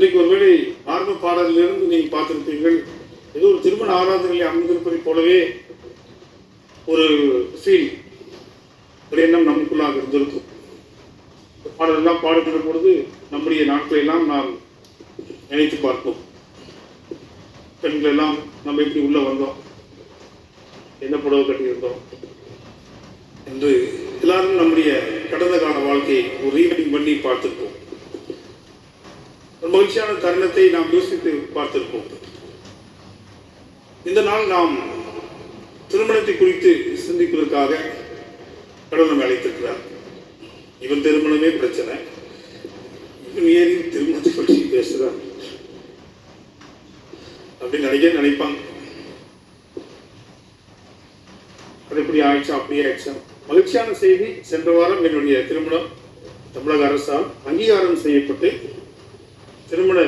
இன்றைக்கு ஒருவேளை ஆரம்ப பாடலிலிருந்து நீங்கள் பார்த்திருப்பீர்கள். ஏதோ ஒரு திருமண ஆராதனையில் அமைந்திருப்பதை போலவே ஒரு ஃபீல் ஒரு எண்ணம் நமக்குள்ளாக இருந்திருக்கும். பாடலெல்லாம் பாடுகிற பொழுது நம்முடைய நாட்களை எல்லாம் நாம் நினைத்து பார்ப்போம். பெண்கள் எல்லாம் நம்ம எப்படி உள்ளே வந்தோம்? என்ன புடவை கட்டியிருந்தோம்? என்று எல்லாரும் நம்முடைய கடந்த கால வாழ்க்கையை ஒரு ரீவைண்டிங் பண்ணி பார்த்துருப்போம். மகிழ்ச்சியான தருணத்தை நாம் யோசித்து பார்த்திருப்போம். இந்த நாள் நாம் திருமணத்தை குறித்து சிந்திப்பதற்காக கடவுள் நம்மை அழைத்திருக்கிறார். இவன் திருமணமே பிரச்சனை. இவன் ஏறி திருமணத்தை பற்றி பேசுறான்? அப்படின்னு நினைக்க நினைப்பாங்க அது எப்படி ஆயிடுச்சா? அப்படியே ஆயிடுச்சா? மகிழ்ச்சியான செய்தி சென்ற வாரம் என்னுடைய திருமணம் தமிழக அரசால் அங்கீகாரம் செய்யப்பட்டு திருமண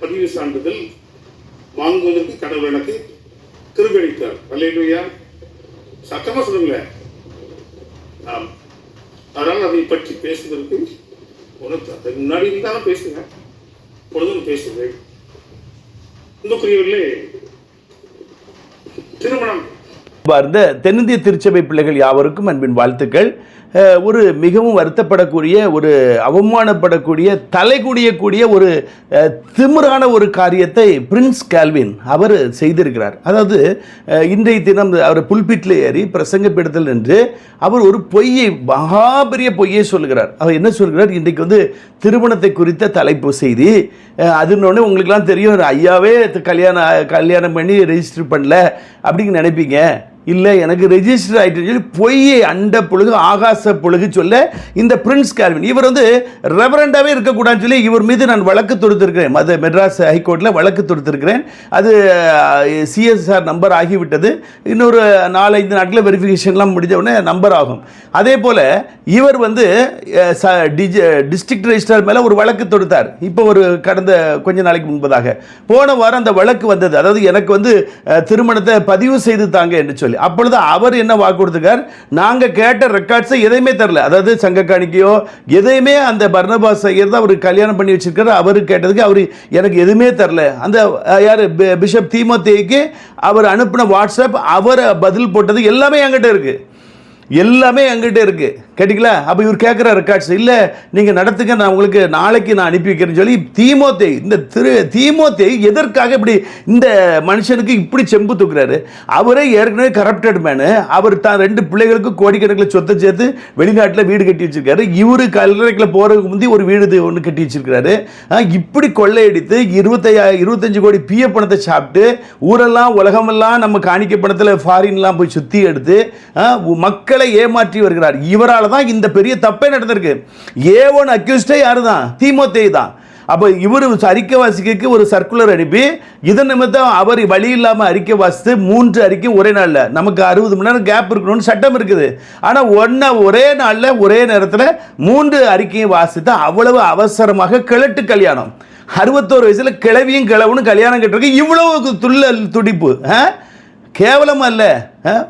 பதிவு சான்றிதழ் வாங்குவதற்கு கடவுள் எனக்கு கிருபளித்தார் அல்லையா? சத்தமாக சொல்லுங்களேன் ஆம். அதனால் அதை பற்றி பேசுவதற்கு உனக்கு அதுக்கு முன்னாடி இருந்தாலும் பேசுங்க. பொழுதும் பேசுவேன் இந்துக்குரியவர்களே திருமணம். பார்ந்த தென்னிந்திய திருச்சபை பிள்ளைகள் யாவருக்கும் அன்பின் வாழ்த்துக்கள். ஒரு மிகவும் வருத்தப்படக்கூடிய ஒரு அவமானப்படக்கூடிய தலை குடியக்கூடிய ஒரு திமிரான ஒரு காரியத்தை பிரின்ஸ் கால்வின் அவர் செய்திருக்கிறார். அதாவது இன்றைய தினம் அவர் புல்பிட்டில் ஏறி பிரசங்கப்படுத்தல் நின்று அவர் ஒரு பொய்யை மகா பெரிய பொய்யை சொல்கிறார் அவர் என்ன சொல்கிறார் இன்றைக்கு வந்து திருமணத்தை குறித்த தலைப்பு செய்தி. அஹ், அதுன்னொடனே உங்களுக்கெல்லாம் தெரியும் ஒரு ஐயாவே கல்யாணம் கல்யாணம் பண்ணி ரெஜிஸ்டர் பண்ணல அப்படின்னு நினைப்பீங்க. இல்லை எனக்கு ரெஜிஸ்டர் ஆகிட்டு சொல்லி பொய்யை அண்ட பொழுது ஆகாச பொழுது சொல்ல இந்த பிரின்ஸ் கால்வின் இவர் வந்து ரெவரண்டாகவே இருக்கக்கூடாதுன்னு சொல்லி இவர் மீது நான் வழக்கு தொடுத்திருக்கிறேன். மத மெட்ராஸ் ஹைகோர்ட்டில் வழக்கு தொடுத்திருக்கிறேன். அது சிஎஸ்ஆர் நம்பர் ஆகிவிட்டது. இன்னொரு நாலஞ்சு நாட்களில் வெரிஃபிகேஷன்லாம் முடிஞ்ச உடனே நம்பர் ஆகும். அதே போல் இவர் வந்து ச டிஜி டிஸ்ட்ரிக்ட் ரெஜிஸ்ட்ரார் மேலே ஒரு வழக்கு தொடுத்தார். இப்போ ஒரு கடந்த கொஞ்ச நாளைக்கு முன்பதாக. போன வாரம் அந்த வழக்கு வந்தது. அதாவது எனக்கு வந்து திருமணத்தை பதிவு செய்து தாங்க என்று சொல்லி. அப்பொழுது அவர் என்ன வாக்கு கொடுத்துக்கார் நாங்கள் கேட்ட ரெக்கார்ட்ஸை எதையுமே தரல. அதாவது சங்க காணிக்கையோ எதையுமே அந்த பர்ணபாஸ் ஐயர் தான் அவர் கல்யாணம் பண்ணி வச்சிருக்காரு. அவர் கேட்டதுக்கு அவர் எனக்கு எதுவுமே தரல. அந்த யார்? பிஷப் தீமத்தேக்கு அவர் அனுப்பின வாட்ஸ்அப் அவர் பதில் போட்டது எல்லாமே என்கிட்ட இருக்குது எல்லாமே என்கிட்ட இருக்குது கேட்டிங்களா? அப்போ இவர் கேட்குற ரெக்கார்ட்ஸ் இல்லை நீங்கள் நடத்துங்க நான் உங்களுக்கு நாளைக்கு நான் அனுப்பி வைக்கிறேன்னு சொல்லி தீமோத்தை இந்த திரு தீமோத்தை எதற்காக இப்படி இந்த மனுஷனுக்கு இப்படி செம்பு தூக்குறாரு? அவரே ஏற்கனவே கரப்டட் மேனு அவர் தான் ரெண்டு பிள்ளைகளுக்கு கோடிக்கணக்கில் சொத்தை சேர்த்து வெளிநாட்டில் வீடு கட்டி வச்சிருக்காரு. இவரு கல்லறைக்கில் போகிறதுக்கு முந்தி ஒரு வீடு ஒன்று கட்டி வச்சிருக்கிறாரு. இப்படி கொள்ளையடித்து இருபத்தையா இருபத்தஞ்சு கோடி பிஎ பணத்தை சாப்பிட்டு ஊரெல்லாம் உலகமெல்லாம் நம்ம காணிக்க பணத்தில் ஃபாரின்லாம் போய் சுற்றி எடுத்து மக்களை ஏமாற்றி வருகிறார். இவரால் தான் இந்த பெரிய தப்பே நடந்திருக்கு. ஏ ஒன் அக்யூஸ்டே யாரு தான் தீமோத்தே தான். அப்போ இவர் அறிக்கை வாசிக்கு ஒரு சர்க்குலர் அனுப்பி இதன் நிமித்தம் அவர் வழி இல்லாமல் அறிக்கை வாசித்து மூன்று அறிக்கை ஒரே நாளில். நமக்கு அறுபது மணி நேரம் கேப் இருக்கணும்னு சட்டம் இருக்குது. ஆனால் ஒன்றா ஒரே நாளில் ஒரே நேரத்தில் மூன்று அறிக்கையும் வாசித்து அவ்வளவு அவசரமாக கிழட்டு கல்யாணம். அறுபத்தோரு வயசில் கிழவியும் கிழவனும் கல்யாணம் கட்டிருக்கு இவ்வளவு துள்ளல் துடிப்பு கேவலமாக இல்லை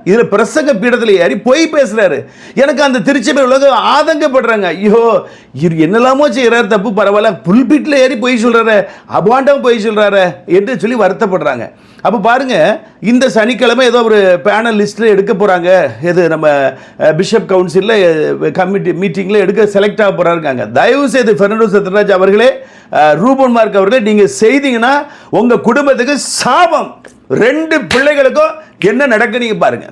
இதில் பிரசங்க பீடத்தில் ஏறி பொய் பேசுறாரு. எனக்கு அந்த திருச்சபை உலகம் ஆதங்கப்படுறாங்க. ஐயோ இவர் என்னெல்லாமோ செய்கிறார் தப்பு பரவாயில்ல. புல்பீட்டில் ஏறி பொய் சொல்கிறாரு அபாண்டம் பொய் சொல்கிறாரு என்று சொல்லி வருத்தப்படுறாங்க. அப்போ பாருங்க இந்த சனிக்கிழமை ஏதோ ஒரு பேனல் லிஸ்ட்டில் எடுக்க போகிறாங்க எது நம்ம பிஷப் கவுன்சிலில் கமிட்டி மீட்டிங்கில் எடுக்க செலக்ட் ஆக போகிறாருக்காங்க தயவு செய்து பெர்னாண்டோ சத்யராஜ் அவர்களே ரூபன் மார்க் அவர்களே நீங்கள் செய்தீங்கன்னா உங்கள் குடும்பத்துக்கு சாபம். ரெண்டு பிள்ளைகளுக்கும் என்ன நடக்கு நீங்க பாருங்க.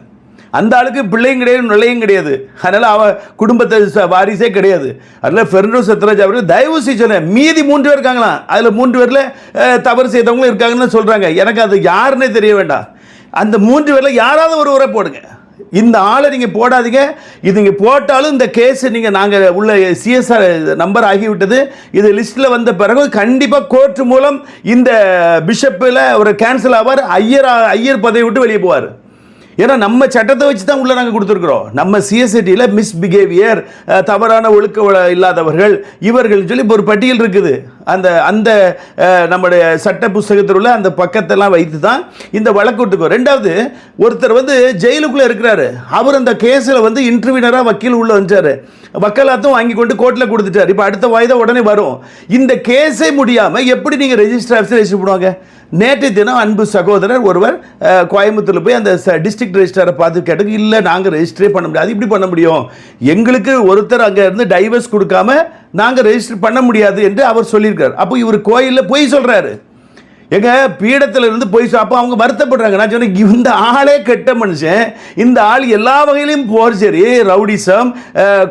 அந்த ஆளுக்கு பிள்ளையும் கிடையாது நிலையும் கிடையாது. அதனால அவ குடும்பத்தை வாரிசே கிடையாது. அதனால ஃபெர்னோ சத்ராஜ் அவர்கள் தயவு செய்து சொன்னேன் மீதி மூன்று பேர் இருக்காங்களாம். அதில் மூன்று பேரில் தவறு செய்தவங்களும் இருக்காங்கன்னு சொல்றாங்க. எனக்கு அது யாருன்னே தெரிய வேண்டாம். அந்த மூன்று பேரில் யாராவது ஒரு உரை போடுங்க. இந்த ஆளை நீங்கள் போடாதீங்க. இது நீங்கள் போட்டாலும் இந்த கேஸ் நீங்கள் நாங்கள் உள்ள சிஎஸ்ஆர் நம்பர் ஆகிவிட்டது. இது லிஸ்ட்டில் வந்த பிறகு கண்டிப்பாக கோர்ட் மூலம் இந்த பிஷப்பில் ஒரு கேன்சல் ஆவார். ஐயர் ஐயர் பதவி விட்டு வெளியே போவார். ஏன்னா நம்ம சட்டத்தை வச்சு தான் உள்ள நாங்கள் கொடுத்துருக்குறோம். நம்ம சிஎஸ்ஐடியில் மிஸ்பிஹேவியர் தவறான ஒழுக்க இல்லாதவர்கள் இவர்கள் சொல்லி இப்போ ஒரு பட்டியல் இருக்குது. அந்த அந்த நம்முடைய சட்ட புஸ்தகத்தில் உள்ள அந்த பக்கத்தெல்லாம் வைத்து தான் இந்த வழக்கு விட்டுக்கோ ரெண்டாவது ஒருத்தர் வந்து ஜெயிலுக்குள்ளே இருக்கிறாரு. அவர் அந்த கேஸில் வந்து இன்டர்வியூனராக வக்கீல் உள்ள வந்துட்டாரு. வக்கலாத்தும் வாங்கி கொண்டு கோர்ட்டில் கொடுத்துட்டார். இப்போ அடுத்த வாய்தா உடனே வரும். இந்த கேஸே முடியாமல் எப்படி நீங்கள் ரெஜிஸ்டர் ஆஃபீஸில் ரெஜிஸ்டர் பண்ணுவாங்க? நேற்று தினம் அன்பு சகோதரர் ஒருவர் அஹ், கோயம்புத்தூர்ல போய் அந்த டிஸ்ட்ரிக்ட் ரெஜிஸ்டரை பார்த்து கேட்டது இல்லை நாங்கள் ரெஜிஸ்டரே பண்ண முடியாது. இப்படி பண்ண முடியும்? எங்களுக்கு ஒருத்தர் அங்கே இருந்து டைவர்ஸ் கொடுக்காம நாங்கள் ரெஜிஸ்டர் பண்ண முடியாது என்று அவர் சொல்லியிருக்கார். அப்போ இவர் கோயிலில் போய் சொல்கிறாரு எங்க பீடத்துல இருந்து போய் அப்போ அவங்க வருத்தப்படுறாங்க. நான் சொன்னேன் இந்த ஆளே கெட்ட மனுஷன். இந்த ஆள் எல்லா வகையிலையும் போர்ச்சரி சரி ரவுடிசம்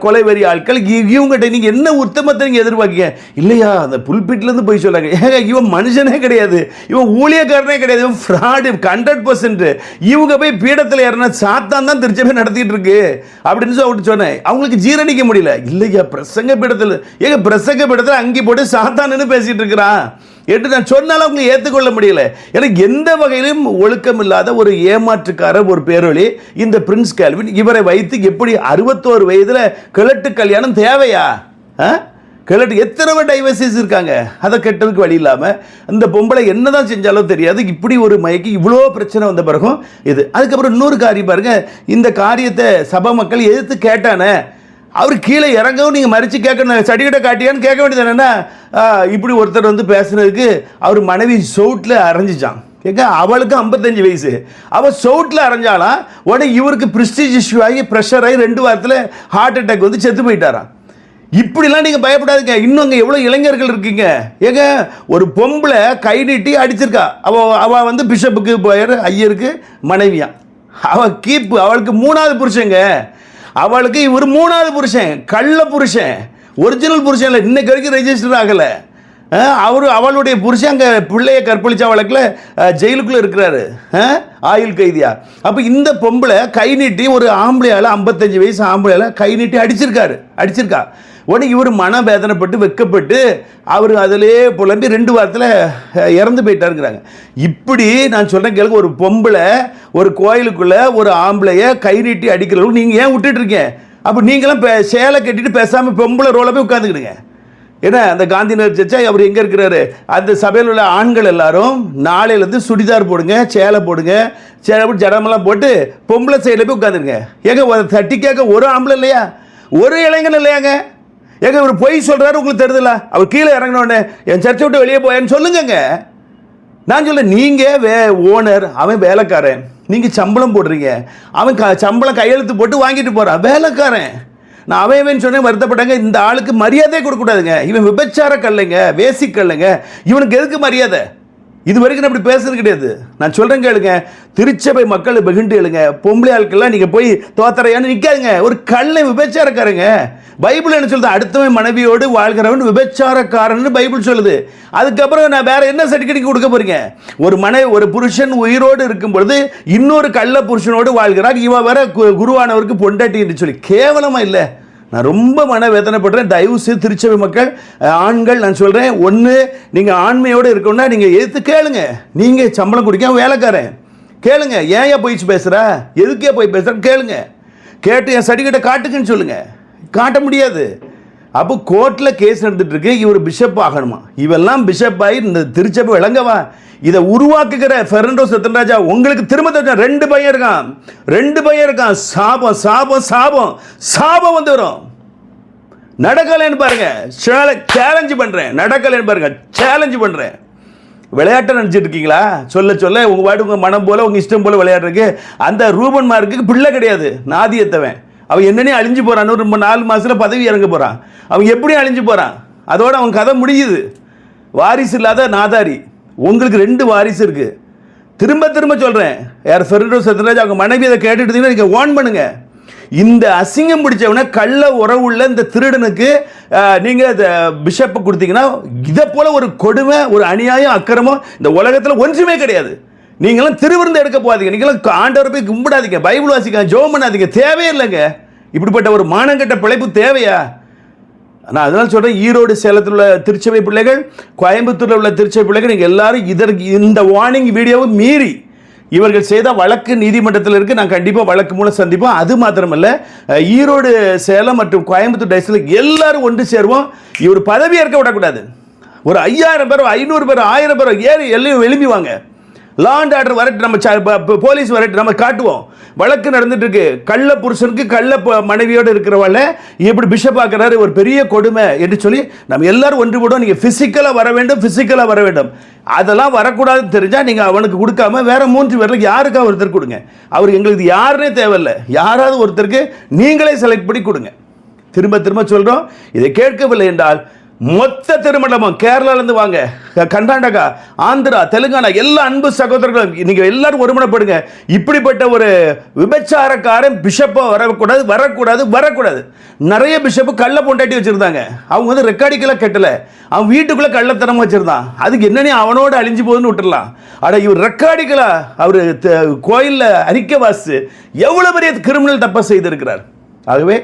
கொலை கொலைவெறி ஆட்கள். இவங்ககிட்ட நீங்க என்ன உத்தமத்தை நீங்க எதிர்பார்க்கீங்க? இல்லையா அந்த புல்பிட்ல இருந்து போய் சொல்றாங்க. ஏங்க இவன் மனுஷனே கிடையாது. இவன் ஊழியக்காரனே கிடையாது. இவன் ஃப்ராடு ஹண்ட்ரட் பர்சன்ட் இவங்க போய் பீடத்தில் ஏறினா சாத்தான் தான் திருச்சபை நடத்திட்டு இருக்கு. அப்படின்னு சொல்லி அவர்கிட்ட சொன்னேன். அவங்களுக்கு ஜீரணிக்க முடியல. இல்லையா பிரசங்க பீடத்தில் ஏங்க பிரசங்க பீடத்தில் அங்கே போட்டு சாத்தான்னு பேசிட்டு இருக்கிறான். என்று நான் சொன்னாலும் அவங்க ஏற்றுக்கொள்ள முடியல. எனக்கு எந்த வகையிலும் ஒழுக்கம் இல்லாத ஒரு ஏமாற்றுக்காரர் ஒரு பேரொழி இந்த பிரின்ஸ் கேல்வின். இவரை வைத்து எப்படி அறுபத்தோரு வயதில் கிழட்டு கல்யாணம் தேவையா? ஆ? கிழட்டு எத்தனை டைவர்சிஸ் இருக்காங்க? அதை கெட்டதுக்கு வழி இல்லாமல் இந்த பொம்பளை என்னதான் செஞ்சாலும் தெரியாது. இப்படி ஒரு மயக்கி இவ்வளோ பிரச்சனை வந்த பிறகும் இது. அதுக்கப்புறம் இன்னொரு காரியம் பாருங்கள் இந்த காரியத்தை சபை மக்கள் எதிர்த்து கேட்டானே. அவர் கீழே இறங்கவும் நீங்கள் மறித்து கேட்கணும். சடிக்கிட்ட காட்டியான்னு கேட்க வேண்டியது என்னன்னா இப்படி ஒருத்தர் வந்து பேசுனதுக்கு அவர் மனைவி சவுட்டில் அரைஞ்சிச்சான். கேட்க அவளுக்கு ஐம்பத்தஞ்சு வயசு. அவள் சவுட்டில் அரைஞ்சாலாம் உடனே இவருக்கு ப்ரிஸ்டீஜ் இஷ்யூ ஆகி ப்ரெஷர் ஆகி ரெண்டு வாரத்தில் ஹார்ட் அட்டாக் வந்து செத்து போயிட்டாரான் இப்படிலாம் நீங்கள் பயப்படாதீங்க. இன்னும் அங்கே எவ்வளோ இளைஞர்கள் இருக்கீங்க? ஏங்க ஒரு பொம்பளை கை நீட்டி அடிச்சிருக்கா. அவள் அவள் வந்து பிஷப்புக்கு போயிரு ஐயருக்கு மனைவியா அவள் கீப்பு அவளுக்கு மூணாவது புருஷங்க. அவளுக்கு இவர் மூணாவது புருஷன் கள்ள புருஷன் ஒரிஜினல் புருஷன் இல்லை. இன்னைக்கு வரைக்கும் ரெஜிஸ்டர் ஆகலை. அவர் அவளுடைய புருஷன் அங்கே பிள்ளையை கற்பழிச்ச வழக்கில் ஜெயிலுக்குள்ளே இருக்கிறாரு. ஆயுள் கைதியா. அப்போ இந்த பொம்பளை கை நீட்டி ஒரு ஆம்பளையால் ஐம்பத்தஞ்சு வயசு ஆம்பளையால் கை நீட்டி அடிச்சிருக்காரு. அடிச்சிருக்கா. உடனே இவர் மன வேதனைப்பட்டு வெக்கப்பட்டு அவர் அதிலே புலம்பி ரெண்டு வாரத்தில் இறந்து போயிட்டாருங்கிறாங்க. இப்படி நான் சொல்கிறேன் கேளுங்க ஒரு பொம்பளை ஒரு கோயிலுக்குள்ளே ஒரு ஆம்பளைய கை நீட்டி அடிக்கிறவங்க நீங்கள் ஏன் விட்டுட்டு இருக்கீங்க? அப்போ நீங்களும் பே சேலை கட்டிட்டு பேசாமல் பொம்பளை ரோல போய் உட்காந்துக்கிடுங்க ஏன்னா அந்த காந்திநகர் சர்ச்சா அவர் எங்கே இருக்கிறாரு? அந்த சபையில் உள்ள ஆண்கள் எல்லாரும் நாளையிலேருந்து சுடிதார் போடுங்க சேலை போடுங்க சேலை போட்டு ஜடமெல்லாம் போட்டு பொம்பளை சைடில் போய் உட்காந்துருங்க ஏங்க தட்டி கேட்க ஒரு ஆம்பளை இல்லையா? ஒரு இளைஞன் இல்லையாங்க? ஏங்க இவர் பொய் சொல்கிறாரு உங்களுக்கு தெரியுதுல்ல? அவர் கீழே இறங்கினோடனே என் சர்ச்சை விட்டு வெளியே போயேன்னு சொல்லுங்கங்க. நான் சொல்ல நீங்கள் வே ஓனர் அவன் வேலைக்காரன். நீங்கள் சம்பளம் போடுறீங்க. அவன் க சம்பளம் கையெழுத்து போட்டு வாங்கிட்டு போகிறான் வேலைக்காரன். நான் அவன் அவன் சொன்னேன் வருத்தப்பட்டாங்க. இந்த ஆளுக்கு மரியாதையே கொடுக்கக்கூடாதுங்க இவன் விபச்சார கல்லைங்க வேசி கல்லைங்க. இவனுக்கு எதுக்கு மரியாதை? இது வரைக்கும் நான் அப்படி பேசுறது கிடையாது. நான் சொல்கிறேன் கேளுங்க. திருச்சபை மக்கள் வெகுண்டு எழுங்க. பொம்பளை ஆளுக்கெல்லாம் நீங்கள் போய் தோத்தரையான்னு நிற்காதுங்க ஒரு கல்லை விபச்சாரக்காரங்க. பைபிள் என்ன சொல்லுது? அடுத்தவன் மனைவியோடு வாழ்கிறவன் விபச்சாரக்காரன் பைபிள் சொல்லுது. அதுக்கப்புறம் நான் வேற என்ன சர்டிஃபிகேட் கொடுக்க போறீங்க? ஒரு மனை ஒரு புருஷன் உயிரோடு இருக்கும் பொழுது இன்னொரு கள்ள புருஷனோடு வாழ்கிறார். இவன் வர கு- குருவானவருக்கு பொண்டாட்டி என்று சொல்லி. கேவலமா இல்லை. நான் ரொம்ப மன வேதனைப்படுறேன். தயவு செய்து திருச்சபை மக்கள் ஆண்கள் நான் சொல்கிறேன் ஒன்று நீங்கள் ஆண்மையோடு இருக்கணும்னா நீங்கள் எதிர்த்து கேளுங்க. நீங்கள் சம்பளம் குடிக்க வேலைக்காரன். கேளுங்க. ஏன் ஏன் போயிச்சு பேசுகிற எதுக்கே போய் பேசுகிறேன் கேளுங்க. கேட்டு என் சர்டிஃபிகேட்டை காட்டுக்குன்னு சொல்லுங்கள் காட்ட முடியாது. அப்போ கோர்ட்டில் கேஸ் நடந்துட்டுருக்கு இவர் பிஷப் ஆகணுமா? இவெல்லாம் பிஷப் ஆகி இந்த திருச்சபை விளங்கவா? இதை உருவாக்குகிற ஃபெர்னண்டோ சத்தன்ராஜா உங்களுக்கு திரும்ப தெரிஞ்சா ரெண்டு பையன் இருக்கான். ரெண்டு பையன் இருக்கான். சாபம் சாபம் சாபம். சாபம் வந்து வரும். நடக்கலைன்னு பாருங்க. சேலஞ்சு பண்ணுறேன் நடக்கலைன்னு பாருங்க. சேலஞ்சு பண்ணுறேன் விளையாட்டை நினச்சிட்டு இருக்கீங்களா? சொல்ல சொல்ல உங்கள் பாட்டு உங்கள் மனம் போல் உங்கள் இஷ்டம் போல் விளையாடுறதுக்கு அந்த ரூபன் மார்க்குக்கு பிள்ளை கிடையாது. நாதியத்தவன். அவன் என்னன்னே அழிஞ்சு போகிறான் ரொம்ப நாலு மாதத்தில் பதவி இறங்க போகிறான் அவன் எப்படி அழிஞ்சு போகிறான் அதோடு அவன் கதை முடியுது வாரிசு இல்லாத நாதாரி. உங்களுக்கு ரெண்டு வாரிசு இருக்குது திரும்ப திரும்ப சொல்கிறேன் யார் ஃபெர்டோ சத்யராஜ் அவங்க மனைவி அதை கேட்டுட்டு நீங்கள் ஓன் பண்ணுங்கள் இந்த அசிங்கம் பிடிச்சவன கள்ள உறவுள்ள இந்த திருடனுக்கு நீங்கள் இந்த பிஷப்பை கொடுத்தீங்கன்னா இதை போல் ஒரு கொடுமை ஒரு அநியாயம் அக்கிரமம் இந்த உலகத்தில் ஒன்றுமே கிடையாது. நீங்களும் திருவிருந்து எடுக்க போகாதீங்க. நீங்களும் ஆண்டவரை போய் கும்பிடாதீங்க. பைபிள் வாசிக்க ஜோம் பண்ணாதீங்க. தேவையே இல்லைங்க. இப்படிப்பட்ட ஒரு மானங்கட்ட பிழைப்பு தேவையா? நான் அதனால் சொல்கிறேன் ஈரோடு சேலத்தில் உள்ள திருச்சபை பிள்ளைகள் கோயம்புத்தூரில் உள்ள திருச்சபை பிள்ளைகள் நீங்கள் எல்லாரும் இதற்கு இந்த வார்னிங் வீடியோவை மீறி இவர்கள் செய்த வழக்கு நீதிமன்றத்தில் இருக்குது நான் கண்டிப்பாக வழக்கு மூலம் சந்திப்போம். அது மாத்திரமல்ல ஈரோடு சேலம் மற்றும் கோயம்புத்தூர் டைஸில் எல்லாரும் ஒன்று சேருவோம். இவர் பதவி ஏற்க விடக்கூடாது. ஒரு ஐயாயிரம் பேரோ ஐநூறு பேர் ஆயிரம் பேரோ ஏறி எல்லாம் எழுப்பிவாங்க வாங்க லா அண்ட் ஆர்டர் வரட்டு நம்ம போலீஸ் வரட்டு நம்ம காட்டுவோம். வழக்கு நடந்துட்டு இருக்கு கள்ள புருஷனுக்கு கள்ள ப- மனைவியோடு இருக்கிறவள எப்படி பிஷப் ஆக்குறாரு? ஒரு பெரிய கொடுமை என்று சொல்லி நம்ம எல்லாரும் ஒன்று கூட நீங்கள் ஃபிசிக்கலாக வர வேண்டும் ஃபிசிக்கலாக வர வேண்டும். அதெல்லாம் வரக்கூடாதுன்னு தெரிஞ்சால் நீங்கள் அவனுக்கு கொடுக்காம வேற மூன்று பேரில் யாருக்கா ஒருத்தர் கொடுங்க. அவர் எங்களுக்கு யாருனே யாருன்னே தேவையில்லை. யாராவது ஒருத்தருக்கு நீங்களே செலக்ட் பண்ணி கொடுங்க. திரும்ப திரும்ப சொல்கிறோம் இதை கேட்கவில்லை என்றால் மொத்த திருமணமும் கேரளாலேருந்து வாங்க. கர்நாடகா ஆந்திரா தெலுங்கானா எல்லா அன்பு சகோதரர்களும் நீங்கள் எல்லாரும் ஒருமுனைப்படுங்க. இப்படிப்பட்ட ஒரு விபச்சாரக்காரன் பிஷப்பாக வரக்கூடாது வரக்கூடாது வரக்கூடாது. நிறைய பிஷப்பு கள்ள பொண்டாட்டி வச்சுருந்தாங்க. அவங்க வந்து ரெக்கார்டிக்கெல்லாம் கெட்டலை. அவன் வீட்டுக்குள்ளே கள்ளத்தனமாக வச்சுருந்தான். அதுக்கு என்னென்ன அவனோட அழிஞ்சு போகுதுன்னு விட்டுடலாம். அட இவர் ரெக்கார்டிக்கலாக அவர் கோயிலில் அறிக்கை வாசு எவ்வளோ பெரிய கிரிமினல் தப்பை செய்திருக்கிறார். ஆகவே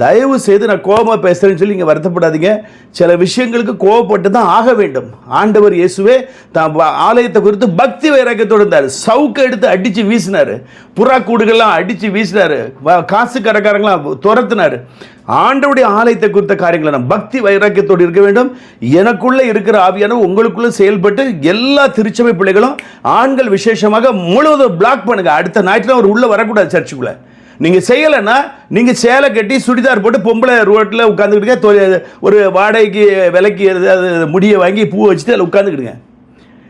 தயவு செய்து நான் கோபமாக பேசுகிறேன்னு சொல்லி இங்கே வருத்தப்படாதீங்க. சில விஷயங்களுக்கு கோபப்பட்டு தான் ஆக வேண்டும். ஆண்டவர் இயேசுவே தான் வ- ஆலயத்தை குறித்து பக்தி வைராக்கியத்தோடு இருந்தார். சவுக்கை எடுத்து அடித்து வீசினார். புறா கூடுகள்லாம் அடித்து வீசினார். காசு கடைக்காரங்களாம் துரத்துனார். ஆண்டவுடைய ஆலயத்தை குறித்த காரியங்களை நான் பக்தி வைராக்கியத்தோடு இருக்க வேண்டும். எனக்குள்ளே இருக்கிற ஆவியான உங்களுக்குள்ளே செயல்பட்டு எல்லா திருச்சபை பிள்ளைகளும் ஆண்கள் விசேஷமாக முழுவதும் பிளாக் பண்ணுங்க. அடுத்த ஞாயிற்றுல அவர் உள்ளே வரக்கூடாது சர்ச்சுக்குள்ளே நீங்கள் செய்யலைன்னா நீங்கள் சேலை கட்டி சுடிதார் போட்டு பொம்பளை ரோட்டில் உட்காந்துக்கிட்டு ஒரு வாடகைக்கு விலைக்கு முடியை வாங்கி பூ வச்சுட்டு அதில் உட்காந்துக்கிடுங்க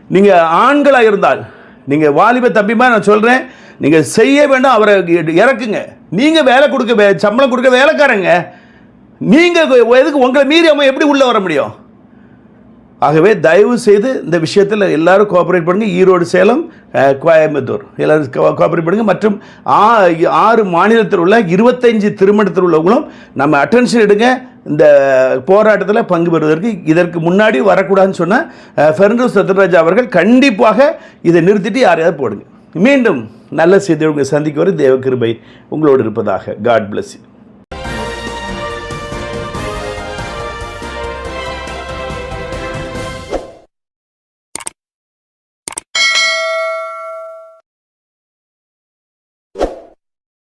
நீங்கள் ஆண்களாக இருந்தால் நீங்கள் வாலிப தம்பிமா நான் சொல்கிறேன் நீங்கள் செய்ய வேண்டாம் அவரை இறக்குங்க. நீங்கள் வேலை கொடுக்க வே- சம்பளம் கொடுக்க வேலைக்காரங்க. நீங்கள் எதுக்கு உங்களை மீறி அவன் எப்படி உள்ளே வர முடியும்? ஆகவே தயவு செய்து இந்த விஷயத்தில் எல்லாரும் கோஆப்ரேட் பண்ணுங்கள் ஈரோடு சேலம் கோயம்புத்தூர். எல்லாரும் கோஆப்ரேட் பண்ணுங்கள் மற்றும் ஆ- ஆறு மாநிலத்தில் உள்ள இருபத்தஞ்சு திருமணத்தில் உள்ளவங்களும் நம்ம அட்டென்ஷன் எடுங்க. இந்த போராட்டத்தில் பங்கு பெறுவதற்கு இதற்கு முன்னாடி வரக்கூடாதுன்னு சொன்ன ஃபெர்னூஸ் சத்யராஜ் அவர்கள் கண்டிப்பாக இதை நிறுத்திட்டு யாரையாவது போடுங்க. மீண்டும் நல்ல செய்தி உங்களை சந்திக்க வரை தேவ கிருபை உங்களோடு இருப்பதாக. God bless you